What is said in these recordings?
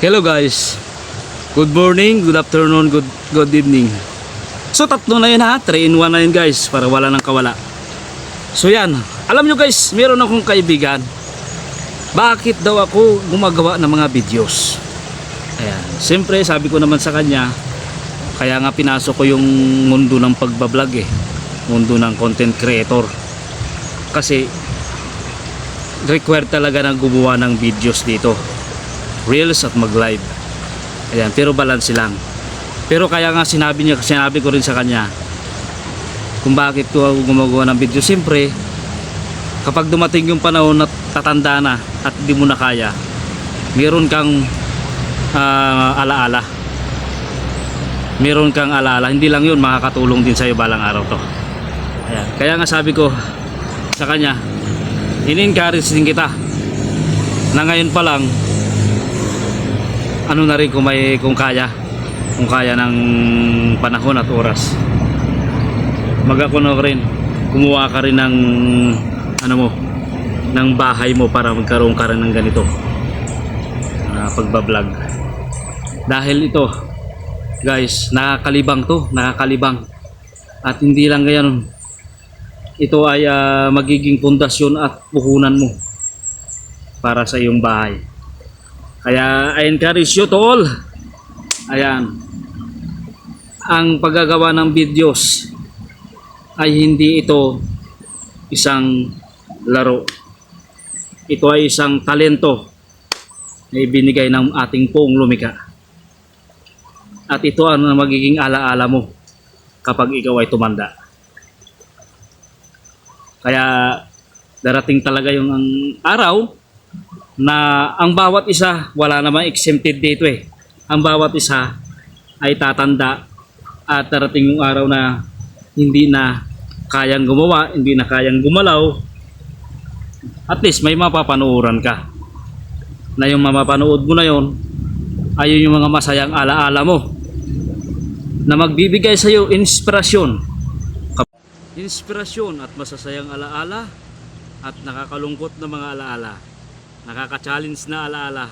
Hello guys. Good morning, good afternoon, good good evening. So tatlo na yun ha, 3 in 1 na yun guys para wala nang kawala. So yan, alam nyo guys, meron akong kaibigan. Bakit daw ako gumagawa ng mga videos? Ayan, siyempre sabi ko naman sa kanya, kaya nga pinasok ko yung mundo ng pagbablog eh. Mundo ng content creator. Kasi required talaga ng gumawa ng videos dito reels at mag live ayan pero balance lang. Pero kaya nga sinabi niya sinabi ko rin sa kanya kung bakit ko gumagawa ng video. Siyempre kapag dumating yung panahon na tatanda na at di mo na kaya meron kang ah, alaala. Meron kang alaala. Hindi lang yun makakatulong din sa'yo balang araw to. Ayan. kaya nga sabi ko sa kanya in-encourage din kita na ngayon pa lang ano na rin kung may kung kaya. Kung kaya ng panahon at oras. Mag rin. Kumuha ka rin ng ano mo ng bahay mo para magkaroon ka rin ng ganito. Na pagbablog. Dahil ito guys nakakalibang to nakakalibang. At hindi lang ganyan. Ito ay ah, magiging pundasyon at puhunan mo para sa iyong bahay kaya I encourage you to all. Ayan. Ang paggagawa ng videos ay hindi ito isang laro. Ito ay isang talento na ibinigay ng ating poong lumika. At ito ang magiging alaala mo kapag ikaw ay tumanda. Kaya darating talaga yung araw na ang bawat isa wala namang exempted dito eh. Ang bawat isa ay tatanda at darating yung araw na hindi na kayang gumawa, hindi na kayang gumalaw. At least may mapapanooran ka. Na yung mapapanood mo na yon ay yung mga masayang alaala mo na magbibigay sa iyo inspirasyon. Inspirasyon at masasayang alaala at nakakalungkot na mga alaala nakaka-challenge na alaala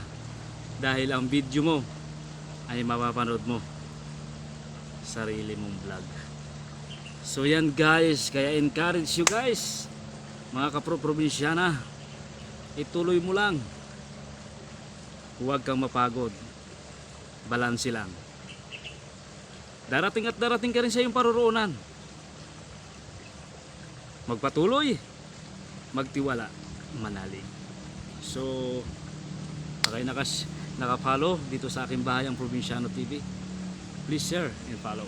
dahil ang video mo ay mapapanood mo sarili mong vlog. So yan guys kaya encourage you guys mga kapro-probinsyana ituloy mo lang. Huwag kang mapagod. Balanse lang. Darating at darating ka rin sa iyong paruroonan. Magpatuloy. Magtiwala. Manalig So, pakay nakas, naka-follow dito sa aking bahay ang Provinciano TV. Please share and follow.